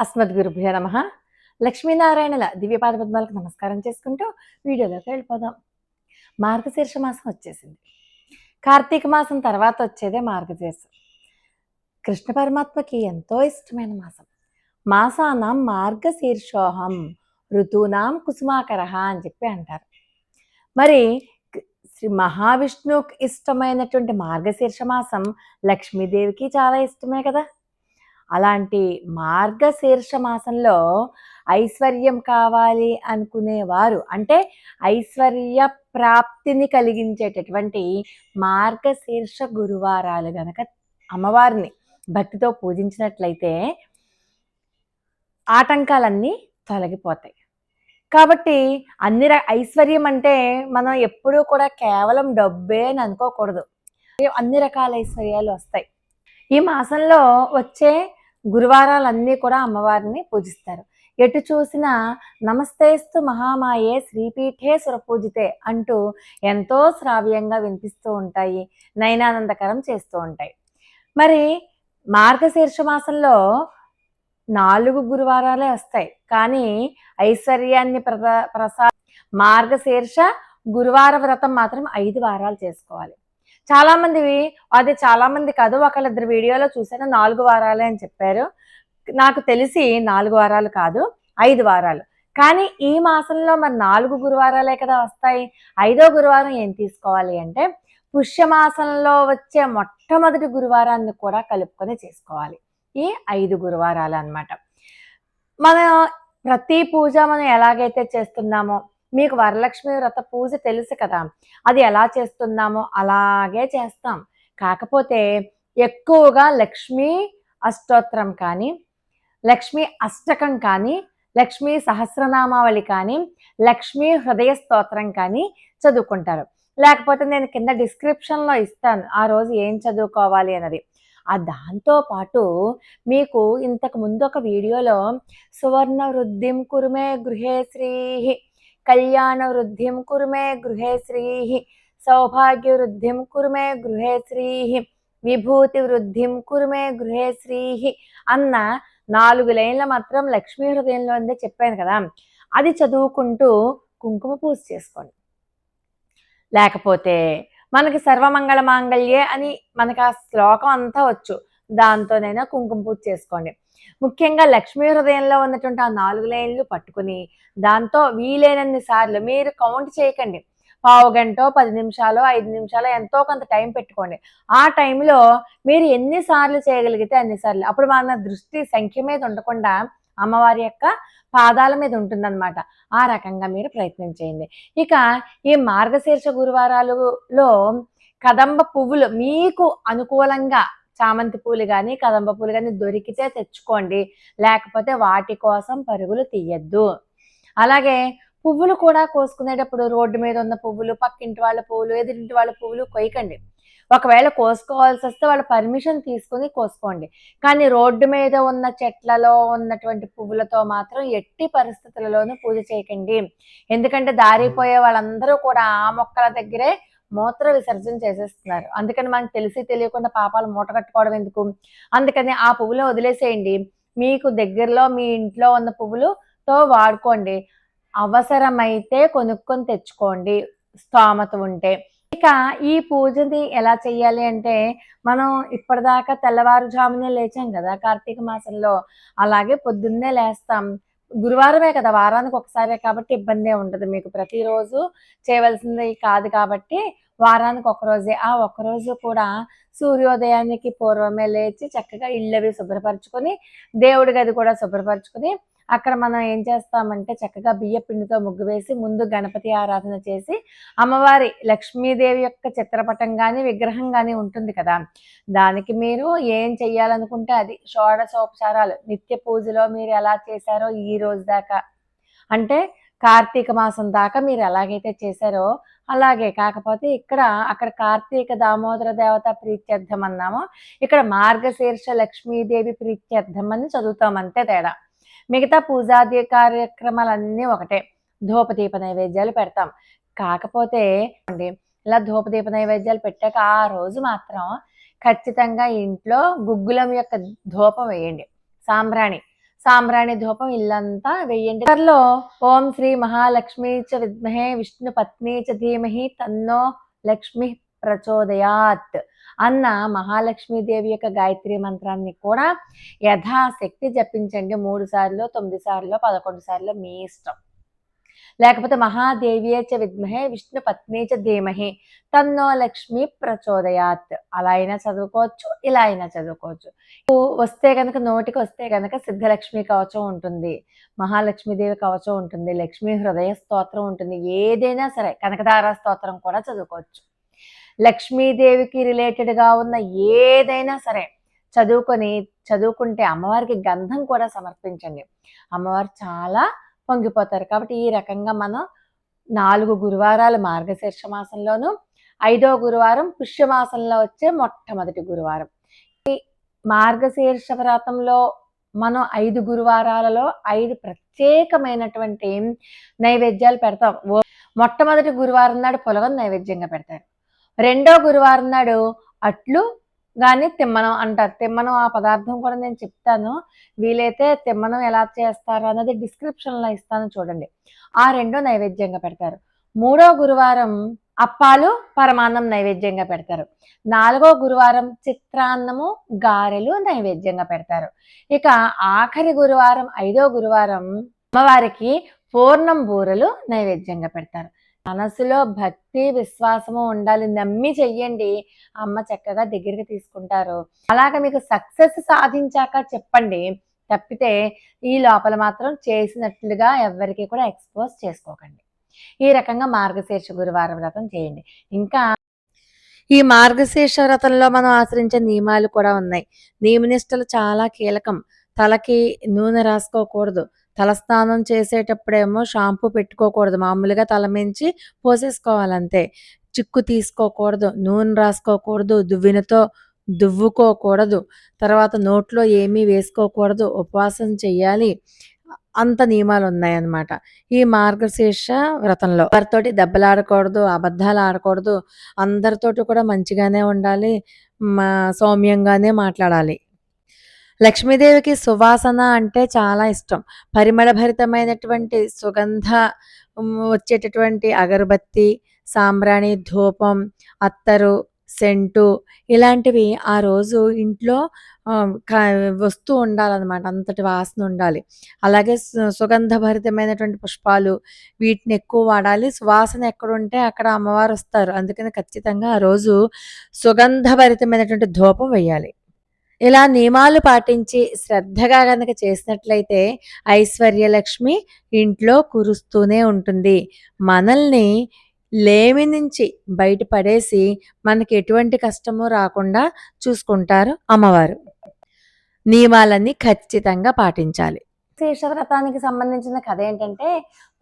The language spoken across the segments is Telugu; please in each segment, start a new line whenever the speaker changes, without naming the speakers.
అస్మద్గురుభ్యో నమ. లక్ష్మీనారాయణల దివ్యపాద పద్మాలకు నమస్కారం చేసుకుంటూ వీడియోలోకి వెళ్ళిపోదాం. మార్గశీర్ష మాసం వచ్చేసింది. కార్తీక మాసం తర్వాత వచ్చేదే మార్గశీర్షం. కృష్ణ పరమాత్మకి ఎంతో ఇష్టమైన మాసం. మాసానాం మార్గశీర్షోహం ఋతూనాం కుసుమాకర అని చెప్పి అంటారు. మరి శ్రీ మహావిష్ణువుకి ఇష్టమైనటువంటి మార్గశీర్ష మాసం లక్ష్మీదేవికి చాలా ఇష్టమే కదా. అలాంటి మార్గశీర్ష మాసంలో ఐశ్వర్యం కావాలి అనుకునేవారు. అంటే ఐశ్వర్య ప్రాప్తిని కలిగించేటటువంటి మార్గశీర్ష గురువారాలు గనక అమ్మవారిని భక్తితో పూజించినట్లయితే ఆటంకాలన్నీ తొలగిపోతాయి. కాబట్టి అన్ని ఐశ్వర్యం అంటే మనం ఎప్పుడూ కూడా కేవలం డబ్బే అని అనుకోకూడదు. అన్ని రకాల ఐశ్వర్యాలు వస్తాయి. ఈ మాసంలో వచ్చే గురువారాలన్నీ కూడా అమ్మవారిని పూజిస్తారు. ఎటు చూసినా నమస్తేస్తు మహామాయే శ్రీపీఠే సురపూజితే అంటూ ఎంతో శ్రావ్యంగా వినిపిస్తూ ఉంటాయి నయనానందకరం చేస్తూ ఉంటాయి. మరి మార్గశీర్ష మాసంలో నాలుగు గురువారాలే వస్తాయి. కానీ ఐశ్వర్యాన్ని ప్రసా ప్రసా మార్గశీర్ష గురువార వ్రతం మాత్రం ఐదు వారాలు చేసుకోవాలి. చాలా మంది అది చాలా మంది కాదు ఒకళ్ళిద్దరు వీడియోలో చూసాను నాలుగు వారాలే అని చెప్పారు. నాకు తెలిసి నాలుగు వారాలు కాదు ఐదు వారాలు. కానీ ఈ మాసంలో మరి నాలుగు గురువారాలే కదా వస్తాయి. ఐదో గురువారం ఏం తీసుకోవాలి అంటే పుష్యమాసంలో వచ్చే మొట్టమొదటి గురువారాన్ని కూడా కలుపుకొని చేసుకోవాలి. ఈ ఐదు గురువారాలు అనమాట మన ప్రతి పూజ మనం ఎలాగైతే చేస్తున్నామో మీకు వరలక్ష్మి వ్రత పూజ తెలుసు కదా. అది ఎలా చేస్తున్నామో అలాగే చేస్తాం. కాకపోతే ఎక్కువగా లక్ష్మీ అష్టోత్తరం కానీ లక్ష్మీ అష్టకం కానీ లక్ష్మీ సహస్రనామావళి కానీ లక్ష్మీ హృదయ స్తోత్రం కానీ చదువుకుంటారు. లేకపోతే నేను కింద డిస్క్రిప్షన్లో ఇస్తాను ఆ రోజు ఏం చదువుకోవాలి అన్నది. ఆ దాంతో పాటు మీకు ఇంతకు ముందు ఒక వీడియోలో సువర్ణ వృద్ధిం కురుమే గృహే శ్రీ కళ్యాణ వృద్ధిం కురుమే గృహే శ్రీ సౌభాగ్య వృద్ధిం కురుమే గృహే శ్రీ విభూతి వృద్ధిం కురుమే గృహే శ్రీ అన్న నాలుగు లైన్ల మాత్రం లక్ష్మీ హృదయంలో ఉందే చెప్పాను కదా. అది చదువుకుంటూ కుంకుమ పూజ చేసుకోండి. లేకపోతే మనకి సర్వమంగళ మాంగళ్యే అని మనకి ఆ శ్లోకం అంతా వచ్చు. దాంతోనైనా కుంకుమ పూజ చేసుకోండి. ముఖ్యంగా లక్ష్మీ హృదయంలో ఉన్నటువంటి ఆ నాలుగు లైన్లు పట్టుకుని దాంతో వీలైనన్ని సార్లు మీరు కౌంట్ చేయకండి. పావు గంట పది నిమిషాలు ఐదు నిమిషాలు ఎంతో కొంత టైం పెట్టుకోండి. ఆ టైంలో మీరు ఎన్నిసార్లు చేయగలిగితే అన్నిసార్లు అప్పుడు మన దృష్టి సంఖ్య మీద ఉండకుండా అమ్మవారి యొక్క పాదాల మీద ఉంటుందన్నమాట. ఆ రకంగా మీరు ప్రయత్నం చేయండి. ఇక ఈ మార్గశీర్ష గురువారాలలో కదంబ పువ్వులు మీకు అనుకూలంగా చామంతి పూలు కానీ కదంబ పూలు కానీ దొరికితే తెచ్చుకోండి. లేకపోతే వాటి కోసం పరుగులు తీయద్దు. అలాగే పువ్వులు కూడా కోసుకునేటప్పుడు రోడ్డు మీద ఉన్న పువ్వులు పక్కింటి వాళ్ళ పువ్వులు ఎదురింటి వాళ్ళ పువ్వులు కొయ్యకండి. ఒకవేళ కోసుకోవాల్సి వస్తే వాళ్ళ పర్మిషన్ తీసుకుని కోసుకోండి. కానీ రోడ్డు మీద ఉన్న చెట్లలో ఉన్నటువంటి పువ్వులతో మాత్రం ఎట్టి పరిస్థితులలోనూ పూజ చేయకండి. ఎందుకంటే దారిపోయే వాళ్ళందరూ కూడా ఆ మొక్కల దగ్గరే మూత్ర విసర్జన చేసేస్తున్నారు. అందుకని మనకు తెలిసి తెలియకుండా పాపాలు మూట కట్టుకోవడం ఎందుకు? అందుకని ఆ పువ్వులు వదిలేసేయండి. మీకు దగ్గరలో మీ ఇంట్లో ఉన్న పువ్వులుతో వాడుకోండి. అవసరమైతే కొనుక్కొని తెచ్చుకోండి. స్తోమత ఉంటే. ఇక ఈ పూజని ఎలా చెయ్యాలి అంటే మనం ఇప్పటిదాకా తెల్లవారుజామునే లేచాం కదా కార్తీక మాసంలో. అలాగే పొద్దున్నే లేస్తాం. గురువారమే కదా వారానికి ఒకసారే కాబట్టి ఇబ్బంది ఉండదు మీకు ప్రతిరోజు చేయవలసింది కాదు కాబట్టి వారానికి ఒకరోజే ఆ ఒక్కరోజు కూడా సూర్యోదయానికి పూర్వమే లేచి చక్కగా ఇళ్ళవి శుభ్రపరచుకొని దేవుడి గది కూడా శుభ్రపరచుకొని అక్కడ మనం ఏం చేస్తామంటే చక్కగా బియ్య పిండితో ముగ్గు వేసి ముందు గణపతి ఆరాధన చేసి అమ్మవారి లక్ష్మీదేవి యొక్క చిత్రపటం కానీ విగ్రహం కానీ ఉంటుంది కదా. దానికి మీరు ఏం చెయ్యాలనుకుంటే అది షోడశోపచారాలు. నిత్య పూజలో మీరు ఎలా చేశారో ఈ రోజు దాకా. అంటే కార్తీక మాసం దాకా మీరు ఎలాగైతే చేశారో అలాగే కాకపోతే ఇక్కడ అక్కడ కార్తీక దామోదర దేవత ప్రీత్యర్థం అన్నామో. ఇక్కడ మార్గశీర్ష లక్ష్మీదేవి ప్రీత్యర్థం అని చదువుతాం అంతే తేడా. మిగతా పూజాది కార్యక్రమాలన్నీ ఒకటే. ధూపదీప నైవేద్యాలు పెడతాం. కాకపోతే అండి ఇలా ధూపదీప నైవేద్యాలు పెట్టాక ఆ రోజు మాత్రం ఖచ్చితంగా ఇంట్లో గుగ్గులం యొక్క ధూపం వేయండి. సాంబ్రాణి. సాంబ్రాణి ధూపం ఇల్లంతా వెయ్యండి. లో ఓం శ్రీ మహాలక్ష్మి చ విద్మహే విష్ణు పత్ని చ ధీమహి తన్నో లక్ష్మి ప్రచోదయాత్ అన్న మహాలక్ష్మీదేవి యొక్క గాయత్రి మంత్రాన్ని కూడా యథాశక్తి జపించండి. మూడు సార్లు తొమ్మిది సార్లు పదకొండు సార్లు మీ ఇష్టం. లేకపోతే మహాదేవియే చ విద్మహే విష్ణు పత్ని చ ధీమహి తన్నో లక్ష్మి ప్రచోదయాత్. అలా అయినా చదువుకోవచ్చు ఇలా అయినా చదువుకోవచ్చు. వస్తే కనుక నోటికి వస్తే కనుక సిద్ధలక్ష్మి కవచం ఉంటుంది మహాలక్ష్మీదేవి కవచం ఉంటుంది లక్ష్మీ హృదయ స్తోత్రం ఉంటుంది ఏదైనా సరే కనకదార స్తోత్రం కూడా చదువుకోవచ్చు. లక్ష్మీదేవికి రిలేటెడ్గా ఉన్న ఏదైనా సరే చదువుకొని చదువుకుంటే అమ్మవారికి గంధం కూడా సమర్పించండి. అమ్మవారు చాలా పొంగిపోతారు. కాబట్టి ఈ రకంగా మనం నాలుగు గురువారాలు మార్గశీర్ష మాసంలోను ఐదో గురువారం పుష్యమాసంలో వచ్చే మొట్టమొదటి గురువారం. ఈ మార్గశీర్ష వ్రతంలో మనం ఐదు గురువారాలలో ఐదు ప్రత్యేకమైనటువంటి నైవేద్యాలు పెడతాం. మొట్టమొదటి గురువారం నాడు పొలగం నైవేద్యంగా పెడతారు. రెండో గురువారం నాడు అట్లు కానీ తిమ్మనం అంటారు. తిమ్మనం ఆ పదార్థం కూడా నేను చెప్తాను. వీలైతే తిమ్మనం ఎలా చేస్తారు అన్నది డిస్క్రిప్షన్లో ఇస్తాను చూడండి. ఆ రెండో నైవేద్యంగా పెడతారు. మూడో గురువారం అప్పాలు పరమాన్నం నైవేద్యంగా పెడతారు. నాలుగో గురువారం చిత్రాన్నము గారెలు నైవేద్యంగా పెడతారు. ఇక ఆఖరి గురువారం ఐదో గురువారం అమ్మవారికి పూర్ణం బూరలు నైవేద్యంగా పెడతారు. మనసులో భక్తి విశ్వాసము ఉండాలి. నమ్మి చెయ్యండి. అమ్మ చక్కగా దగ్గరికి తీసుకుంటారు. అలాగ మీకు సక్సెస్ సాధించాక చెప్పండి. తప్పితే ఈ లోపల మాత్రం చేసినట్లుగా ఎవరికి కూడా ఎక్స్పోజ్ చేసుకోకండి. ఈ రకంగా మార్గశీర్ష గురువారం వ్రతం చేయండి. ఇంకా ఈ మార్గశీర్ష వ్రతంలో మనం ఆచరించే నియమాలు కూడా ఉన్నాయి. నియమనిష్టలు చాలా కీలకం. తలకి నూనె రాసుకోకూడదు. తలస్నానం చేసేటప్పుడేమో షాంపూ పెట్టుకోకూడదు. మామూలుగా తల మించి పోసేసుకోవాలంతే. చిక్కు తీసుకోకూడదు నూనె రాసుకోకూడదు దువ్వినతో దువ్వుకోకూడదు. తర్వాత నోట్లో ఏమీ వేసుకోకూడదు ఉపవాసం చేయాలి అంత నియమాలు ఉన్నాయన్నమాట ఈ మార్గశీర్ష వ్రతంలో ఎవరితోటి దెబ్బలాడకూడదు అబద్ధాలు ఆడకూడదు అందరితోటి కూడా మంచిగానే ఉండాలి మా సౌమ్యంగానే మాట్లాడాలి. లక్ష్మీదేవికి సువాసన అంటే చాలా ఇష్టం. పరిమళభరితమైనటువంటి సుగంధ వచ్చేటటువంటి అగరబత్తి సాంబ్రాణి ధూపం అత్తరు సెంటు ఇలాంటివి ఆ రోజు ఇంట్లో వస్తూ ఉండాలన్నమాట. అంతటి వాసన ఉండాలి. అలాగే సుగంధభరితమైనటువంటి పుష్పాలు వీటిని ఎక్కువ వాడాలి. సువాసన ఎక్కడుంటే అక్కడ అమ్మవారు వస్తారు. అందుకని ఖచ్చితంగా ఆ రోజు సుగంధభరితమైనటువంటి ధూపం వేయాలి. ఇలా నియమాలు పాటించి శ్రద్ధగా కనుక చేసినట్లయితే ఐశ్వర్యలక్ష్మి ఇంట్లో కురుస్తూనే ఉంటుంది. మనల్ని లేమి నుంచి బయటపడేసి మనకి ఎటువంటి కష్టము రాకుండా చూసుకుంటారు అమ్మవారు. నియమాలన్నీ ఖచ్చితంగా పాటించాలి. శేషవ్రతానికి సంబంధించిన కథ ఏంటంటే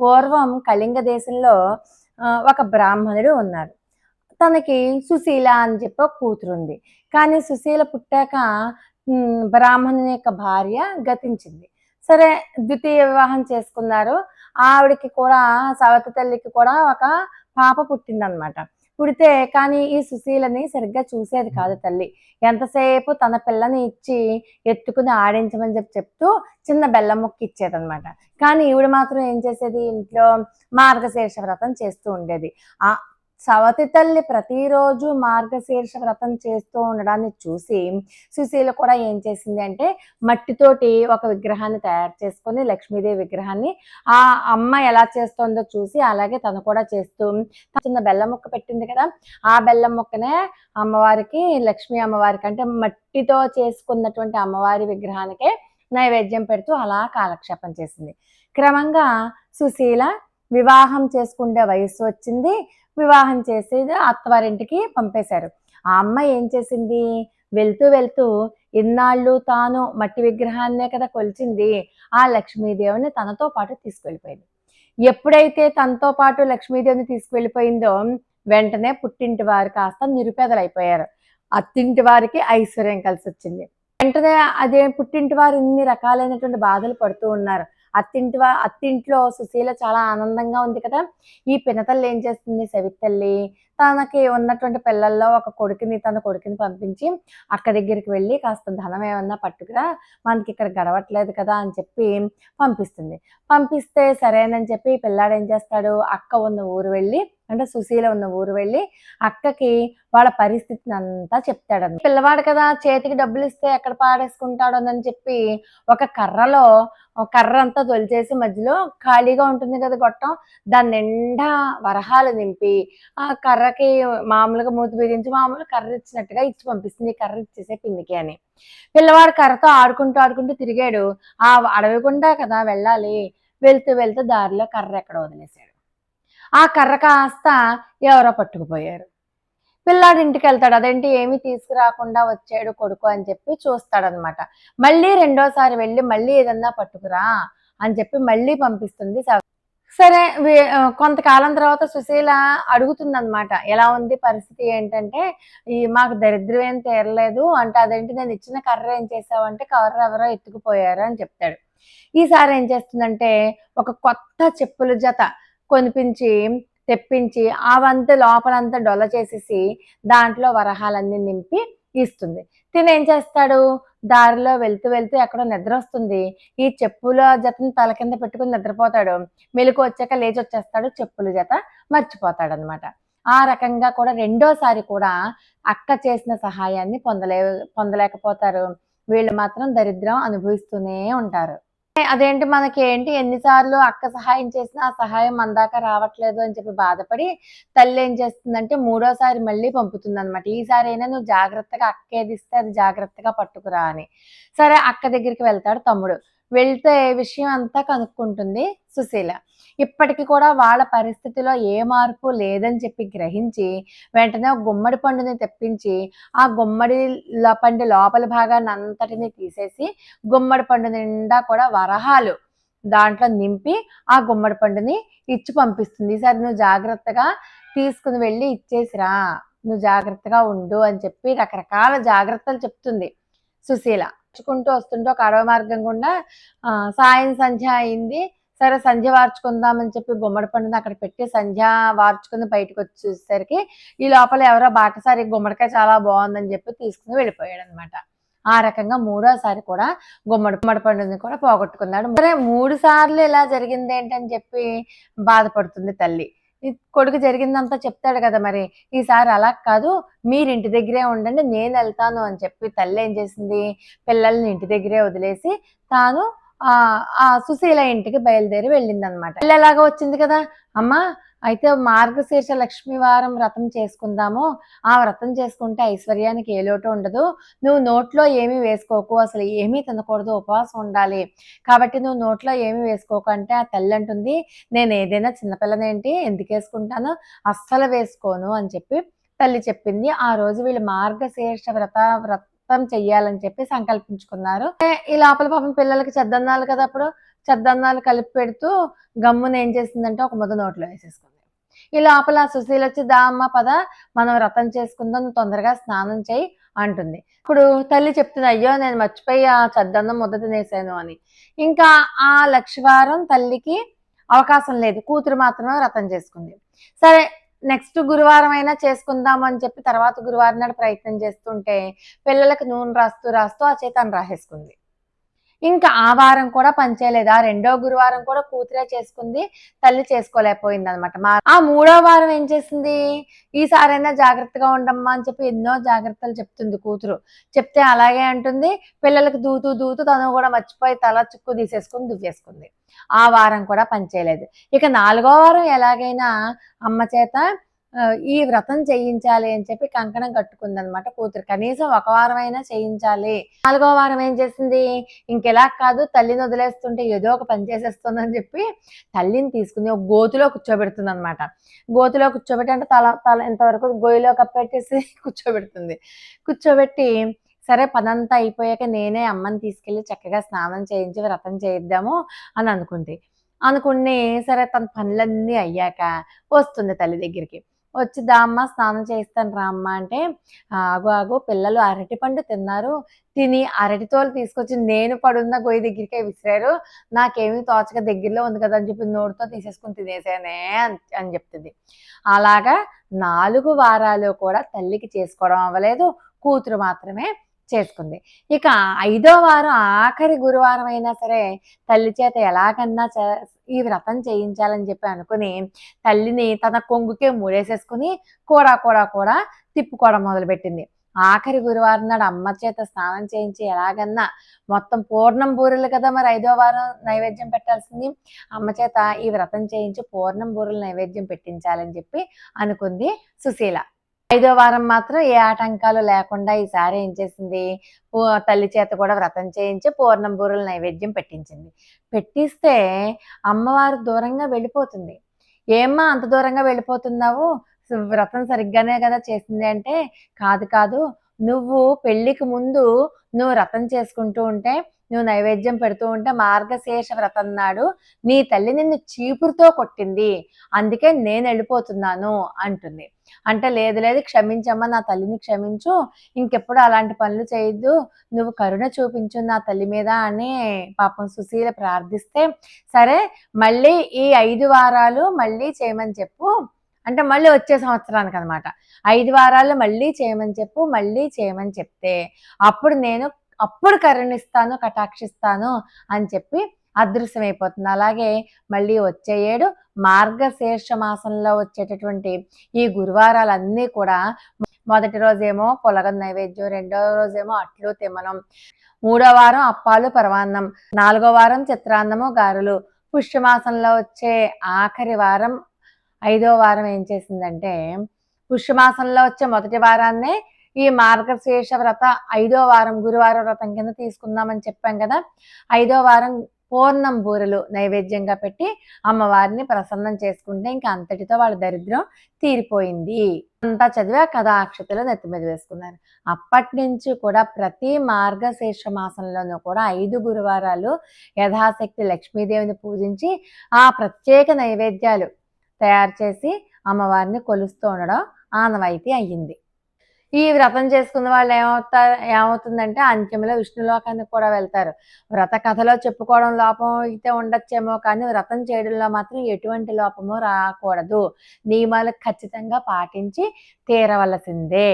పూర్వం కళింగ దేశంలో ఒక బ్రాహ్మణుడు ఉన్నారు తనకి సుశీల అని చెప్పి ఒక కూతురుంది. కానీ సుశీల పుట్టాక బ్రాహ్మణుని యొక్క భార్య గతించింది. సరే ద్వితీయ వివాహం చేసుకున్నారు. ఆవిడకి కూడా సవత తల్లికి కూడా ఒక పాప పుట్టిందనమాట. పుడితే కానీ ఈ సుశీలని సరిగ్గా చూసేది కాదు తల్లి. ఎంతసేపు తన పిల్లని ఇచ్చి ఎత్తుకుని ఆడించమని చెప్పి చెప్తూ చిన్న బెల్లం ముక్క ఇచ్చేదనమాట. కానీ ఈవిడ మాత్రం ఏం చేసేది? ఇంట్లో మార్గశీర్ష వ్రతం చేస్తూ ఉండేది. సవతి తల్లి ప్రతిరోజు మార్గశీర్ష వ్రతం చేస్తూ ఉండడాన్ని చూసి సుశీల కూడా ఏం చేసింది అంటే మట్టితోటి ఒక విగ్రహాన్ని తయారు చేసుకొని లక్ష్మీదేవి విగ్రహాన్ని ఆ అమ్మ ఎలా చేస్తుందో చూసి అలాగే తను కూడా చేస్తూ చిన్న బెల్లం ముక్క పెట్టింది కదా ఆ బెల్లం ముక్కనే అమ్మవారికి లక్ష్మీ అమ్మవారికి అంటే మట్టితో చేసుకున్నటువంటి అమ్మవారి విగ్రహానికే నైవేద్యం పెడుతూ అలా కాలక్షేపం చేసింది. క్రమంగా సుశీల వివాహం చేసుకుంటే వయసు వచ్చింది వివాహం చేసి అత్తవారింటికి పంపేశారు. ఆ అమ్మాయి ఏం చేసింది? వెళ్తూ వెళ్తూ ఇన్నాళ్ళు తాను మట్టి విగ్రహాన్నే కదా కొలిచింది ఆ లక్ష్మీదేవిని తనతో పాటు తీసుకెళ్ళిపోయింది. ఎప్పుడైతే తనతో పాటు లక్ష్మీదేవిని తీసుకువెళ్ళిపోయిందో వెంటనే పుట్టింటి వారు కాస్త నిరుపేదలైపోయారు. అత్తింటి వారికి ఐశ్వర్యం కలిసి వచ్చింది వెంటనే అదే పుట్టింటి వారు ఇన్ని రకాలైనటువంటి బాధలు పడుతూ ఉన్నారు. అత్తింటి అత్తింట్లో సుశీల చాలా ఆనందంగా ఉంది కదా. ఈ పినతల్లి ఏం చేస్తుంది? సవితల్లి తనకి ఉన్నటువంటి పిల్లల్లో ఒక కొడుకుని తన కొడుకుని పంపించి అక్క దగ్గరికి వెళ్ళి కాస్త ధనం ఏమన్నా పట్టుకురా మనకి ఇక్కడ గడవట్లేదు కదా అని చెప్పి పంపిస్తుంది. పంపిస్తే సరేనని చెప్పి పిల్లాడు ఏం చేస్తాడు? అక్క ఉన్న ఊరు వెళ్ళి అంటే సుశీల ఉన్న ఊరు వెళ్ళి అక్కకి వాళ్ళ పరిస్థితిని అంతా చెప్తాడు పిల్లవాడు కదా చేతికి డబ్బులు ఇస్తే ఎక్కడ పాడేసుకుంటాడు అని చెప్పి ఒక కర్రలో కర్ర అంతా తొలిచేసి మధ్యలో ఖాళీగా ఉంటుంది కదా గొట్టం దాని నిండా వరహాలు నింపి ఆ కర్రకి మామూలుగా మూతి బిగించి మామూలు కర్ర ఇచ్చినట్టుగా ఇచ్చి పంపిస్తుంది కర్ర ఇచ్చేసే పిండికి అని. పిల్లవాడు కర్రతో ఆడుకుంటూ ఆడుకుంటూ తిరిగాడు. ఆ అడవి గుండా కదా వెళ్ళాలి. వెళ్తూ వెళ్తూ దారిలో కర్ర ఎక్కడ వదిలేశాడు. ఆ కర్ర కాస్త ఎవరో పట్టుకుపోయారు. పిల్లాడు ఇంటికి వెళ్తాడు. అదేంటి? ఏమీ తీసుకురాకుండా వచ్చాడు కొడుకు అని చెప్పి చూస్తాడనమాట. మళ్ళీ రెండోసారి వెళ్ళి మళ్ళీ ఏదన్నా పట్టుకురా అని చెప్పి మళ్ళీ పంపిస్తుంది స- సరే కొంతకాలం తర్వాత సుశీల అడుగుతుంది అనమాట ఎలా ఉంది పరిస్థితి ఏంటంటే ఈ మాకు దరిద్రం ఏం తీరలేదు అంటే అదేంటి? నేను ఇచ్చిన కర్ర ఏం చేసావంటే కర్ర ఎవరో ఎత్తుకుపోయారు అని చెప్తాడు. ఈసారి ఏం చేస్తుందంటే ఒక కొత్త చెప్పుల జత కొనిపించి తెప్పించి అవంత లోపలంతా డొల్ల చేసేసి దాంట్లో వరహాలన్నీ నింపి ఇస్తుంది. తిని ఏం చేస్తాడు? దారిలో వెళ్తూ వెళ్తూ ఎక్కడో నిద్ర వస్తుంది. ఈ చెప్పుల జతని తల కింద పెట్టుకుని నిద్రపోతాడు. మెలకు వచ్చాక లేచి వచ్చేస్తాడు. చెప్పుల జత మర్చిపోతాడు అనమాట ఆ రకంగా కూడా రెండోసారి కూడా అక్క చేసిన సహాయాన్ని పొందలే పొందలేకపోతారు. వీళ్ళు మాత్రం దరిద్రం అనుభవిస్తూనే ఉంటారు. అదేంటి మనకి ఏంటి ఎన్నిసార్లు అక్క సహాయం చేసినా ఆ సహాయం అందాక రావట్లేదు అని చెప్పి బాధపడి తల్లి ఏం చేస్తుందంటే మూడోసారి మళ్ళీ పంపుతుంది అనమాట ఈసారి అయినా నువ్వు జాగ్రత్తగా అక్క ఏది ఇస్తే అది జాగ్రత్తగా పట్టుకురా అని. సరే అక్క దగ్గరికి వెళ్తాడు తమ్ముడు. వెళ్తే విషయం అంతా కనుక్కుంటుంది సుశీల. ఇప్పటికి కూడా వాళ్ళ పరిస్థితిలో ఏ మార్పు లేదని చెప్పి గ్రహించి వెంటనే ఒక గుమ్మడి పండుని తెప్పించి ఆ గుమ్మడి పండు లోపల భాగాన్ని అంతటిని తీసేసి గుమ్మడి పండు నిండా కూడా వరహాలు దాంట్లో నింపి ఆ గుమ్మడి పండుని ఇచ్చి పంపిస్తుంది. ఈసారి నువ్వు జాగ్రత్తగా తీసుకుని వెళ్ళి ఇచ్చేసిరా. నువ్వు జాగ్రత్తగా ఉండు అని చెప్పి రకరకాల జాగ్రత్తలు చెప్తుంది సుశీల. వార్చుకుంటూ వస్తుంటే ఒక అడవి మార్గం గుండా సాయం సంధ్య అయింది. సరే సంధ్య వార్చుకుందామని చెప్పి గుమ్మడి పండుని అక్కడ పెట్టి సంధ్య వార్చుకుని బయటకు వచ్చేసరికి ఈ లోపల ఎవరో బాటసారి గుమ్మడికాయ చాలా బాగుందని చెప్పి తీసుకుని వెళ్ళిపోయాడు అనమాట ఆ రకంగా మూడోసారి కూడా గుమ్మడి గుమ్మడి పండుని కూడా పోగొట్టుకున్నాడు. సరే మూడు సార్లు ఇలా జరిగింది ఏంటని చెప్పి బాధపడుతుంది తల్లి. కొడుకు జరిగిందంతా చెప్తాడు కదా మరి. ఈసారి అలా కాదు మీరు ఇంటి దగ్గరే ఉండండి నేను వెళ్తాను అని చెప్పి తల్లి ఏం చేసింది? పిల్లల్ని ఇంటి దగ్గరే వదిలేసి తాను ఆ ఆ సుశీల ఇంటికి బయలుదేరి వెళ్ళింది అనమాట ఎలాగా వచ్చింది కదా. అమ్మా అయితే మార్గశీర్ష లక్ష్మీ వారం వ్రతం చేసుకుందాము. ఆ వ్రతం చేసుకుంటే ఐశ్వర్యానికి ఏ లోటు ఉండదు. నువ్వు నోట్లో ఏమీ వేసుకోకు. అసలు ఏమీ తినకూడదు. ఉపవాసం ఉండాలి. కాబట్టి నువ్వు నోట్లో ఏమీ వేసుకోకు అంటే ఆ తల్లి అంటుంది. నేను ఏదైనా చిన్నపిల్లనేంటి? ఎందుకు వేసుకుంటాను అస్సలు వేసుకోను అని చెప్పి తల్లి చెప్పింది. ఆ రోజు వీళ్ళు మార్గశీర్ష వ్రత వ్రతం చెయ్యాలని చెప్పి సంకల్పించుకున్నారు. ఈ లోపల పాపం పిల్లలకి చెద్దన్నాలు కదా అప్పుడు. చెద్దన్నాలు కలిపి పెడుతూ గమ్మున ఏం చేసిందంటే ఒక ముద్ద నోట్లో వేసేసుకుంది. ఈ లోపల సుశీల వచ్చి దా అమ్మ పద. మనం వ్రతం చేసుకుందాం తొందరగా స్నానం చేయి అంటుంది. ఇప్పుడు తల్లి చెప్తుంది అయ్యో నేను మర్చిపోయి ఆ చద్దన్నం ముద్ద తినేసాను అని. ఇంకా ఆ లక్షవారం తల్లికి అవకాశం లేదు. కూతురు మాత్రమే వ్రతం చేసుకుంది. సరే నెక్స్ట్ గురువారం అయినా చేసుకుందాం అని చెప్పి తర్వాత గురువారం నాడు ప్రయత్నం చేస్తుంటే పిల్లలకు నూనె రాస్తూ రాస్తూ ఆ చేతాన్ని రాసేసుకుంది. ఇంకా ఆ వారం కూడా పనిచేయలేదు ఆ రెండో గురువారం కూడా కూతురే చేసుకుంది తల్లి చేసుకోలేకపోయింది అనమాట ఆ మూడో వారం ఏం చేసింది? ఈసారైనా జాగ్రత్తగా ఉండమ్మా అని చెప్పి ఎన్నో జాగ్రత్తలు చెప్తుంది కూతురు. చెప్తే అలాగే అంటుంది. పిల్లలకు దూతూ దూతూ తను కూడా మర్చిపోయి తల చుక్కు తీసేసుకుని దువ్వేసుకుంది. ఆ వారం కూడా పనిచేయలేదు ఇక నాలుగో వారం ఎలాగైనా అమ్మ చేత ఈ వ్రతం చేయించాలి అని చెప్పి కంకణం కట్టుకుంది అనమాట కూతురు. కనీసం ఒక వారం అయినా చేయించాలి. నాలుగో వారం ఏం చేసింది? ఇంకెలా కాదు తల్లిని వదిలేస్తుంటే ఏదో ఒక పని చేసేస్తుందని చెప్పి తల్లిని తీసుకుని ఒక గోతులో కూర్చోబెడుతుంది అనమాట గోతులో కూర్చోబెట్టి అంటే తల తల ఎంతవరకు గోయిలో కప్పెట్టేసి కూర్చోబెడుతుంది. కూర్చోబెట్టి సరే పనంతా అయిపోయాక నేనే అమ్మని తీసుకెళ్ళి చక్కగా స్నానం చేయించి వ్రతం చేయిద్దాము అని అనుకుంది. అనుకుని సరే తన పనులన్నీ అయ్యాక వస్తుంది తల్లి దగ్గరికి. వచ్చి దామ్మ స్నానం చేస్తాను రా అమ్మ అంటే ఆగు ఆగు పిల్లలు అరటి పండు తిన్నారు. తిని అరటి తోలు తీసుకొచ్చి నేను పడున్న గొయ్యి దగ్గరికే విసిరారు. నాకేమీ తోచక దగ్గరలో ఉంది కదా అని చెప్పి నోటితో తీసేసుకుని తినేసానే అని అని చెప్తుంది. అలాగా నాలుగు వారాలు కూడా తల్లికి చేసుకోవడం అవ్వలేదు. కూతురు మాత్రమే చేసుకుంది. ఇక ఐదో వారం ఆఖరి గురువారం అయినా సరే తల్లి చేత ఎలాగన్నా ఈ వ్రతం చేయించాలని చెప్పి అనుకుని తల్లిని తన కొంగుకే మూడేసేసుకుని కూడా కూడా కూడా తిప్పుకోవడం మొదలుపెట్టింది. ఆఖరి గురువారం నాడు అమ్మ చేత స్నానం చేయించి ఎలాగన్నా మొత్తం పూర్ణం బూరెలు కదా మరి ఐదో వారం నైవేద్యం పెట్టాల్సింది. అమ్మ చేత ఈ వ్రతం చేయించి పూర్ణం బూరెలు నైవేద్యం పెట్టించాలని చెప్పి అనుకుంది సుశీల. ఐదో వారం మాత్రం ఏ ఆటంకాలు లేకుండా ఈసారి ఏం చేసింది? తల్లి చేత కూడా వ్రతం చేయించి పూర్ణంబూరులు నైవేద్యం పెట్టించింది. పెట్టిస్తే అమ్మవారు దూరంగా వెళ్ళిపోతుంది. ఏమ్మా అంత దూరంగా వెళ్ళిపోతున్నావు? వ్రతం సరిగ్గానే కదా చేసింది అంటే కాదు కాదు నువ్వు పెళ్ళికి ముందు నువ్వు వ్రతం చేసుకుంటూ ఉంటే నువ్వు నైవేద్యం పెడుతూ ఉంటే మార్గశేష వ్రతం నాడు నీ తల్లి నిన్ను చీపురుతో కొట్టింది. అందుకే నేను వెళ్ళిపోతున్నాను అంటుంది. అంటే లేదు లేదు క్షమించమ్మా నా తల్లిని క్షమించు. ఇంకెప్పుడు అలాంటి పనులు చేయొద్దు. నువ్వు కరుణ చూపించు నా తల్లి మీద అని పాపం సుశీల ప్రార్థిస్తే సరే మళ్ళీ ఈ ఐదు వారాలు మళ్ళీ చేయమని చెప్పు. అంటే మళ్ళీ వచ్చే సంవత్సరానికి అనమాట ఐదు వారాలు మళ్ళీ చేయమని చెప్పు మళ్ళీ చేయమని చెప్తే అప్పుడు నేను అప్పుడు కరుణిస్తాను కటాక్షిస్తాను అని చెప్పి అదృశ్యమైపోతుంది. అలాగే మళ్ళీ వచ్చే ఏడు మార్గశీర్ష మాసంలో వచ్చేటటువంటి ఈ గురువారాలన్నీ కూడా మొదటి రోజేమో పొలగం నైవేద్యం రెండో రోజేమో అట్లు తిమ్మనం మూడో వారం అప్పాలు పరమాన్నం నాలుగో వారం చిత్రాన్నము గారులు. పుష్యమాసంలో వచ్చే ఆఖరి వారం ఐదో వారం ఏం చేసిందంటే పుష్యమాసంలో వచ్చే మొదటి వారాన్నే ఈ మార్గశీర్ష వ్రత ఐదో వారం గురువారం వ్రతం కింద తీసుకుందామని చెప్పాం కదా. ఐదో వారం పూర్ణం బూరెలు నైవేద్యంగా పెట్టి అమ్మవారిని ప్రసన్నం చేసుకుంటే ఇంకా అంతటితో వాళ్ళ దరిద్రం తీరిపోయింది. అంతా చదివా కథా అక్షతలు నెత్తి మీద వేసుకున్నారు. అప్పటి నుంచి కూడా ప్రతి మార్గశీర్ష మాసంలోనూ కూడా ఐదు గురువారాలు యథాశక్తి లక్ష్మీదేవిని పూజించి ఆ ప్రత్యేక నైవేద్యాలు తయారు చేసి అమ్మవారిని కొలుస్తూ ఉండడం ఆనవాయితీ అయ్యింది. ఈ వ్రతం చేసుకున్న వాళ్ళు ఏమవుతా ఏమవుతుందంటే అంత్యంలో విష్ణులోకానికి కూడా వెళ్తారు. వ్రత కథలో చెప్పుకోవడం లోపం అయితే ఉండొచ్చేమో కానీ వ్రతం చేయడంలో మాత్రం ఎటువంటి లోపము రాకూడదు. నియమాలు ఖచ్చితంగా పాటించి తీరవలసిందే.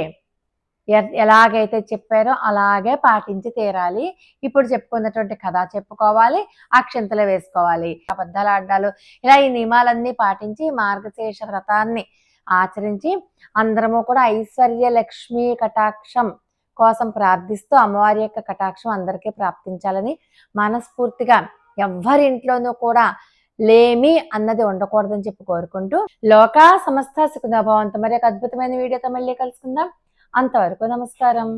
ఎలాగైతే చెప్పారో అలాగే పాటించి తీరాలి. ఇప్పుడు చెప్పుకున్నటువంటి కథ చెప్పుకోవాలి అక్షంతలు వేసుకోవాలి. అబద్ధాలు ఆడ్డాలు ఇలా ఈ నియమాలన్నీ పాటించి మార్గశేష వ్రతాన్ని ఆచరించి అందరము కూడా ఐశ్వర్య లక్ష్మి కటాక్షం కోసం ప్రార్థిస్తూ అమ్మవారి యొక్క కటాక్షం అందరికీ ప్రాప్తించాలని మనస్ఫూర్తిగా ఎవ్వరింట్లోనూ కూడా లేమి అన్నది ఉండకూడదని చెప్పి కోరుకుంటూ లోకా సమస్త సుఖభావంతో మరి ఒక అద్భుతమైన వీడియోతో మళ్ళీ కలుసుకుందాం. అంతవరకు నమస్కారం.